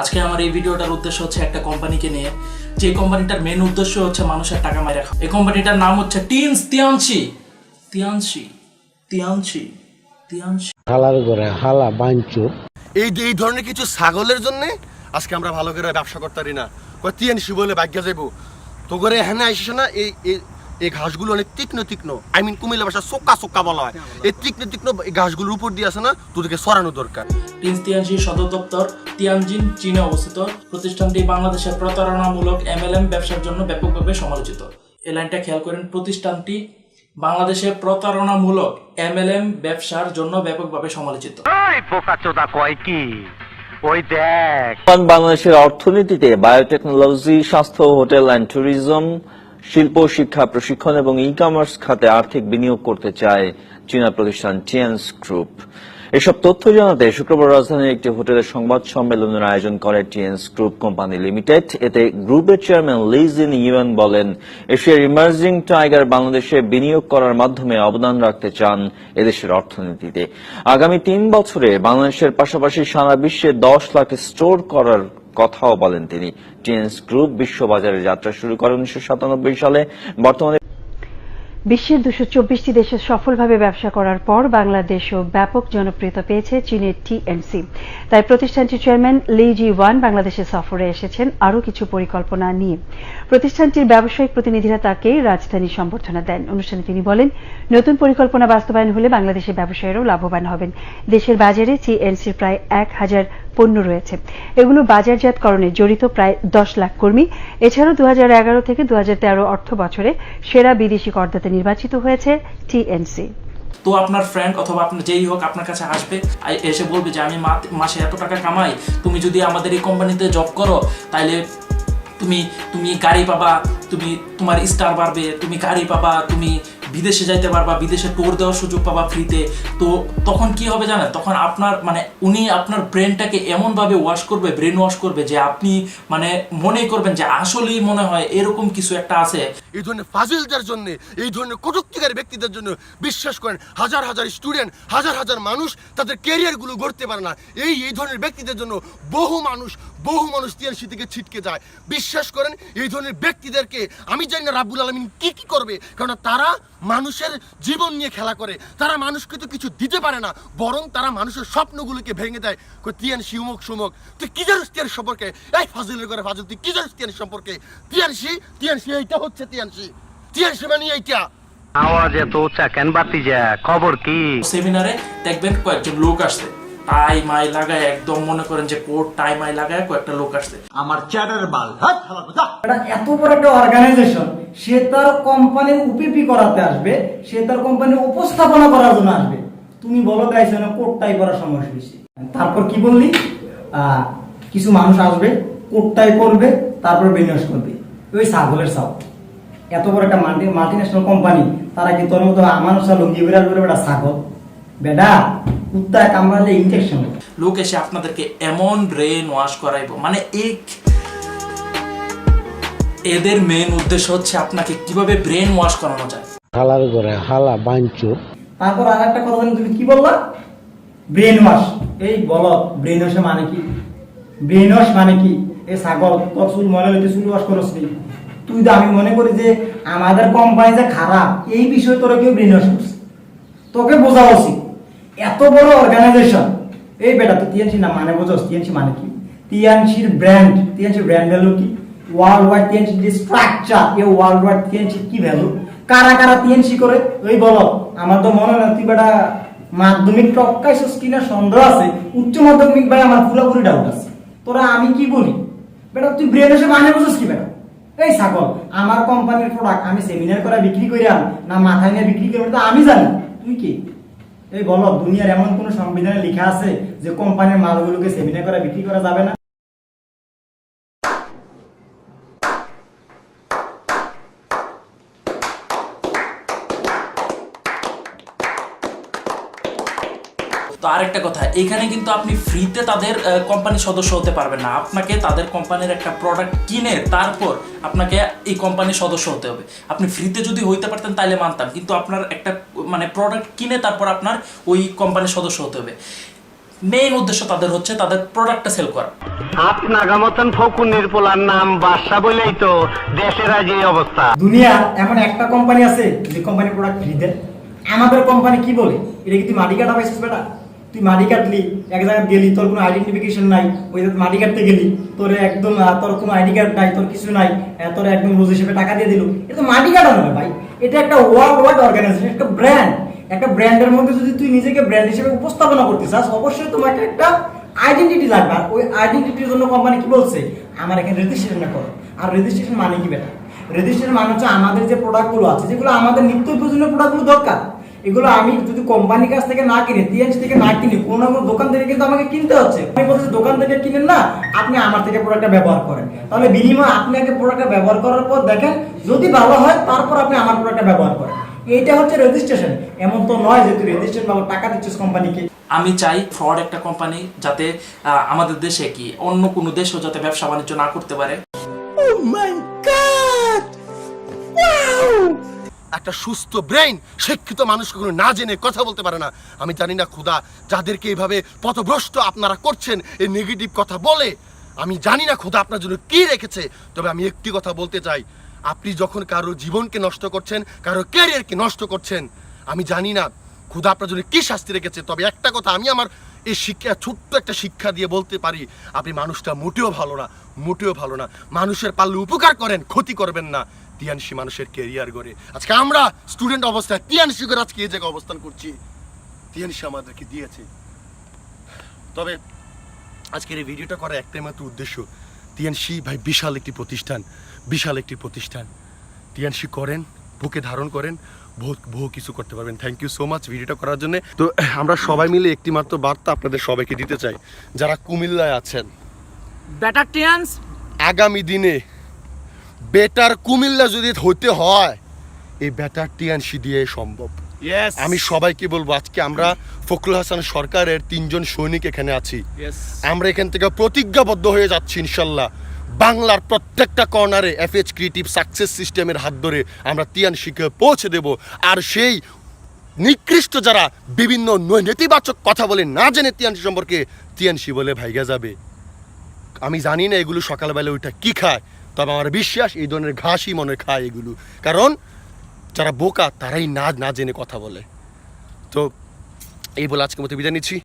আজকে আমার এই ভিডিওটার উদ্দেশ্য হচ্ছে একটা কোম্পানিকে নিয়ে। যে কোম্পানিটার মেন উদ্দেশ্য হচ্ছে মানুষের টাকা মাইরা খাওয়া। এই কোম্পানিটার নাম হচ্ছে টিনস তিয়ানসি। তিয়ানসি। তিয়ানসি। তিয়ানসি। হালার ঘরে হালা বাঞ্চু। এই এই ধরনের কিছু ছাগলের জন্য আজকে আমরা ভালো করে ব্যবসা করতে পারি না। কয় তিয়ান বলে ভাগ্য যাইব। তো করে এখানে আইসিস না এই এই- ঘাসগুলো অনেক তীক্ষ্ণ তীক্ষ্ণ। আই মিন কুমিল্লা ভাষা সোক্কা সোক্কা বলা হয়। এই তীক্ষ্ণ তীক্ষ্ণ এই ঘাসগুলোর উপর দিয়ে আছে না তোদেরকে সরানো দরকার। টিনস তিয়ানসি সদর দপ্তর তিয়ানজিন চীনে অবস্থিত। প্রতিষ্ঠানটি বাংলাদেশের প্রতারণামূলক এমএলএম ব্যবসার জন্য ব্যাপকভাবে সমালোচিত। এই লাইনটা খেয়াল করেন প্রতিষ্ঠানটি বাংলাদেশে প্রতারণামূলক এমএলএম ব্যবসার জন্য ব্যাপকভাবে সমালোচিত। কয় কি? ওই দেখ। বাংলাদেশের অর্থনীতিতে বায়োটেকনোলজি স্বাস্থ্য হোটেল অ্যান্ড ট্যুরিজম শিল্প, শিক্ষা, প্রশিক্ষণ এবং ই কমার্স খাতে আর্থিক বিনিয়োগ করতে চায় চীনা প্রতিষ্ঠান টিএনস গ্রুপ এসব তথ্য জানাতে শুক্রবার রাজধানীর একটি হোটেলের সংবাদ সম্মেলনের আয়োজন করে টিএনস গ্রুপ কোম্পানি লিমিটেড এতে গ্রুপের চেয়ারম্যান লিজিন ইউএন বলেন, এশিয়ার ইমার্জিং টাইগার বাংলাদেশে বিনিয়োগ করার মাধ্যমে অবদান রাখতে চান এদেশের অর্থনীতিতে। আগামী তিন বছরে বাংলাদেশের পাশাপাশি সারা বিশ্বে দশ লাখ স্টোর করার কথাও বলেন তিনি। টিএনস গ্রুপ বিশ্ববাজারে যাত্রা শুরু করে উনিশশো সাতানব্বই সালে। বর্তমানে বিশ্বের দুশো চব্বিশটি দেশে সফলভাবে ব্যবসা করার পর বাংলাদেশও ব্যাপক জনপ্রিয়তা পেয়েছে চীনের টিএনসি তাই প্রতিষ্ঠানটির চেয়ারম্যান লি জি ওয়ান বাংলাদেশে সফরে এসেছেন আরও কিছু পরিকল্পনা নিয়ে। প্রতিষ্ঠানটির ব্যবসায়িক প্রতিনিধিরা তাকে রাজধানী সম্বর্ধনা দেন। অনুষ্ঠানে তিনি বলেন, নতুন পরিকল্পনা বাস্তবায়ন হলে বাংলাদেশের ব্যবসায়ীরাও লাভবান হবেন। দেশের বাজারে টিএনসির প্রায় এক হাজার পণ্য রয়েছে। এগুলো বাজারজাতকরণে জড়িত প্রায় দশ লাখ কর্মী। এছাড়াও দুহাজার এগারো থেকে দু অর্থ বছরে সেরা বিদেশি করদাতা নির্বাচিত হয়েছে টিএনসি। তো আপনার ফ্রেন্ড অথবা আপনার যেই হোক আপনার কাছে আসবে এসে বলবে যে, আমি মাসে এত টাকা কামাই, তুমি যদি আমাদের এই কোম্পানিতে জব করো, তাইলে তুমি তুমি গাড়ি পাবা, তুমি, তোমার স্টার বাড়বে, তুমি গাড়ি পাবা, তুমি বিদেশে যাইতে পারবা, বিদেশে ট্যুর দেওয়ার সুযোগ পাবা ফ্রিতে তো তখন কি হবে জানেন? তখন আপনার মানে উনি আপনার ব্রেনটাকে এমনভাবে ওয়াশ করবে ব্রেন ওয়াশ করবে যে আপনি মানে মনে করবেন যে আসলেই মনে হয় এরকম কিছু একটা আছে। এই ধরনের ফাজিলদের জন্য, এই ধরনের কটুক্তিকারী ব্যক্তিদের জন্য বিশ্বাস করেন, হাজার হাজার স্টুডেন্ট হাজার হাজার মানুষ তাদের ক্যারিয়ারগুলো গড়তে পারে না। এই এই ধরনের ব্যক্তিদের জন্য বহু মানুষ বহু মানুষ টিএনসি থেকে ছিটকে যায়। বিশ্বাস করেন, এই ধরনের ব্যক্তিদেরকে আমি জানি না রাব্বুল আলমিন কি কি করবে কারণ তারা মানুষের জীবন নিয়ে খেলা করে। তারা মানুষকে তো কিছু দিতে পারে না বরং তারা মানুষের স্বপ্নগুলোকে ভেঙে দেয়। তিয়ান উমুক সুমক। তুই কি জানিস তিয়ান সম্পর্কে? এই ফাজিলের করে ফাজিল তুই কি জানিস তিয়ান সম্পর্কে? তিয়ানসি তিয়ানসি এইটা হচ্ছে টিএনসি তিয়ানসি মানে এইটা। আওয়াজ এত উচ্চা কেন বাতি যা খবর কি? সেমিনারে দেখবেন কয়েকজন লোক আসছে। টাই মাই লাগায় একদম মনে করেন যে কোট টাই মাই লাগায় কয়েকটা লোক আসছে। এটা এত বড় একটা অর্গানাইজেশন সে তার কোম্পানির উপিপি করাতে আসবে সে তার কোম্পানির উপস্থাপনা করার জন্য আসবে। তুমি বলো না কোটটাই করার তারপর কি বললি? আহ, কিছু মানুষ আসবে কোটটাই করবে তারপর বিনিয়োগ করবে। ওই ছাগলের সাউ এত বড় একটা মাল্টি মাল্টি ন্যাশনাল কোম্পানি তারা কি তোর মতো আমার লুঙ্গি বিরাট করে বেটা ছাগল? বেটা কুত্তায় কামড়ালে ইনজেকশন লোক এসে আপনাদেরকে এমন ব্রেন ওয়াশ করাইবো। মানে এক এদের মেন উদ্দেশ্য হচ্ছে আপনাকে কীভাবে ব্রেন ওয়াশ করানো যায়। হালার ঘরে হালা বাঞ্চু। তারপর আর একটা কথা তুমি কি বললা? ব্রেন ওয়াশ এই বল ব্রেন ওয়াশ মানে কি? ব্রেন ওয়াশ মানে কি? এই ছাগল তোর চুল মনে হইতে চুল ওয়াশ করস নি। তুই তো আমি মনে করি যে আমাদের কোম্পানি যে খারাপ এই বিষয়ে তোরা কেউ ব্রেন ওয়াশ করছে তোকে বোঝা উচিত। এত বড় অর্গানাইজেশন এই বেটা তো টিএনসি না মানে বোঝাস টিএনসি মানে কি? টিএনসির ব্র্যান্ড টিএনসি ব্র্যান্ড ভ্যালু কি? ওয়ার্ল্ড ওয়াইড টিএনসি যে স্ট্রাকচার এই ওয়ার্ল্ড ওয়াইড টিএনসি কি ভ্যালু কারা কারা টিএনসি করে? ওই বলো। আমার তো মনে হয় তুই বেটা মাধ্যমিক টপকাইছিস কিনা সন্দেহ আছে। উচ্চ মাধ্যমিক ভাই আমার পুরোপুরি ডাউট আছে। তোরা আমি কি বলি? বেটা, তুই ব্রেন এসে মানে বুঝিস কি বেটা? এই ছাগল, আমার কোম্পানির প্রোডাক্ট আমি সেমিনার করে বিক্রি করে আন, না মাথায় নিয়ে বিক্রি করে তো আমি জানি। তুই কি? এই বলো, দুনিয়ার এমন কোন সংবিধানে লেখা আছে যে কোম্পানির মালগুলোকে সেমিনার করা বিক্রি করা যাবে না তো আরেকটা কথা এখানে কিন্তু আপনি ফ্রিতে তাদের কোম্পানির সদস্য হতে পারবেন না। আপনাকে তাদের কোম্পানির একটা প্রোডাক্ট কিনে তারপর আপনাকে এই কোম্পানির সদস্য হতে হবে। আপনি ফ্রিতে যদি হইতে পারতেন তাহলে মানতাম কিন্তু আপনার একটা মানে প্রোডাক্ট কিনে তারপর আপনার ওই কোম্পানির সদস্য হতে হবে। মেইন উদ্দেশ্য তাদের হচ্ছে তাদের প্রোডাক্টটা সেল করা। মতন ফকুনের পোলার নাম বাদশা বলেই তো দেশের আজ এই অবস্থা। দুনিয়ার এমন একটা কোম্পানি আছে যে কোম্পানি প্রোডাক্ট ফ্রি দেয় আমাদের কোম্পানি কি বলে? এটা কি তুই মাটি কাটা পাইছিস বেটা? তুই মাটি কাটলি, এক জায়গায় গেলি, তোর কোনো আইডেন্টিফিকেশন নাই, ওই মাটি কাটতে গেলি, তোর একদম তোর কোনো আইডি কার্ড নাই, তোর কিছু নাই তোর একদম রোজ হিসেবে টাকা দিয়ে দিল। এটা তো মাটি কাটানো ভাই। এটা একটা ওয়ার্ল্ড ওয়াইড অর্গানাইজেশন একটা ব্র্যান্ড একটা ব্র্যান্ডের মধ্যে যদি তুই নিজেকে ব্র্যান্ড হিসেবে উপস্থাপনা করতে চাস, অবশ্যই তোমাকে একটা আইডেন্টিটি লাগবে। আর ওই আইডেন্টিটির জন্য কোম্পানি কি বলছে? আমার এখানে রেজিস্ট্রেশনটা করো। আর রেজিস্ট্রেশন মানে কি বেটা? রেজিস্ট্রেশন মানে হচ্ছে আমাদের যে প্রোডাক্টগুলো আছে, যেগুলো আমাদের নিত্য প্রয়োজনীয় প্রোডাক্টগুলো দরকার। এগুলো আমি যদি কোম্পানির কাছ থেকে না কিনে টিএনসি থেকে না কিনি কোনো না কোনো দোকান থেকে কিন্তু আমাকে কিনতে হচ্ছে। আমি বলছি দোকান থেকে কিনেন না আপনি আমার থেকে প্রোডাক্টটা ব্যবহার করেন। তাহলে বিনিময়ে আপনি আগে প্রোডাক্টটা ব্যবহার করার পর দেখেন যদি ভালো হয় তারপর আপনি আমার প্রোডাক্টটা ব্যবহার করেন। এইটা হচ্ছে রেজিস্ট্রেশন এমন তো নয় যে তুই রেজিস্ট্রেশন বাবু টাকা দিচ্ছিস কোম্পানিকে আমি চাই ফ্রড একটা কোম্পানি যাতে আহ, আমাদের দেশে কি অন্য কোনো দেশও যাতে ব্যবসা বাণিজ্য না করতে পারে। একটা সুস্থ ব্রেইন শিক্ষিত মানুষ কখনো না জেনে কথা বলতে পারে না। আমি জানি না খুদা, যাদেরকে এইভাবে পথভ্রষ্ট আপনারা করছেন, এই নেগেটিভ কথা বলে, আমি জানি না খুদা আপনার জন্য কি রেখেছে, তবে আমি একটি কথা বলতে চাই। আপনি যখন কারও জীবনকে নষ্ট করছেন, কারও ক্যারিয়ারকে নষ্ট করছেন, আমি জানি না খুদা আপনার জন্য কি শাস্তি রেখেছে, তবে একটা কথা আমি আমার এই শিক্ষা, ছোট্ট একটা শিক্ষা দিয়ে বলতে পারি, আপনি মানুষটা মোটেও ভালো না, মোটেও ভালো না। মানুষের পারলে উপকার করেন, ক্ষতি করবেন না। তিয়ানসি মানুষের কেরিয়ার গড়ে। আজকে আমরা স্টুডেন্ট অবস্থায় তিয়ানসি করে আজকে এই জায়গায় অবস্থান করছি। তিয়ানসি আমাদেরকে দিয়েছে। তবে আজকের এই ভিডিওটা করার একটাই মাত্র উদ্দেশ্য তিয়ানসি ভাই বিশাল একটি প্রতিষ্ঠান বিশাল একটি প্রতিষ্ঠান। তিয়ানসি করেন বুকে ধারণ করেন বহু বহু কিছু করতে পারবেন। থ্যাংক ইউ সো মাচ ভিডিওটা করার জন্য। তো আমরা সবাই মিলে একটি মাত্র বার্তা আপনাদের সবাইকে দিতে চাই। যারা কুমিল্লায় আছেন বেটার টিয়ান্স আগামী দিনে বেটার কুমিল্লা যদি হতে হয় এই বেটার টিএনসি দিয়ে সম্ভব। আমি সবাইকে বলব আজকে আমরা ফখরুল হাসান সরকারের তিনজন সৈনিক এখানে আছি। আমরা এখান থেকে প্রতিজ্ঞাবদ্ধ হয়ে যাচ্ছি ইনশাল্লাহ। বাংলার প্রত্যেকটা কর্নারে এফএচ ক্রিয়েটিভ সাকসেস সিস্টেমের হাত ধরে আমরা তিয়ানসিকে পৌঁছে দেব। আর সেই নিকৃষ্ট যারা বিভিন্ন নেতিবাচক কথা বলে না জেনে তিয়ানসি সম্পর্কে তিয়ানসি বলে ভাইগা যাবে। আমি জানি না এগুলো সকালবেলা ওইটা কি খায়। তবে আমার বিশ্বাস এই ধরনের ঘাসই মনে খায় এগুলো। কারণ যারা বোকা, তারাই না না জেনে কথা বলে। তো এই বলে আজকে মতো বিদায় নিচ্ছি।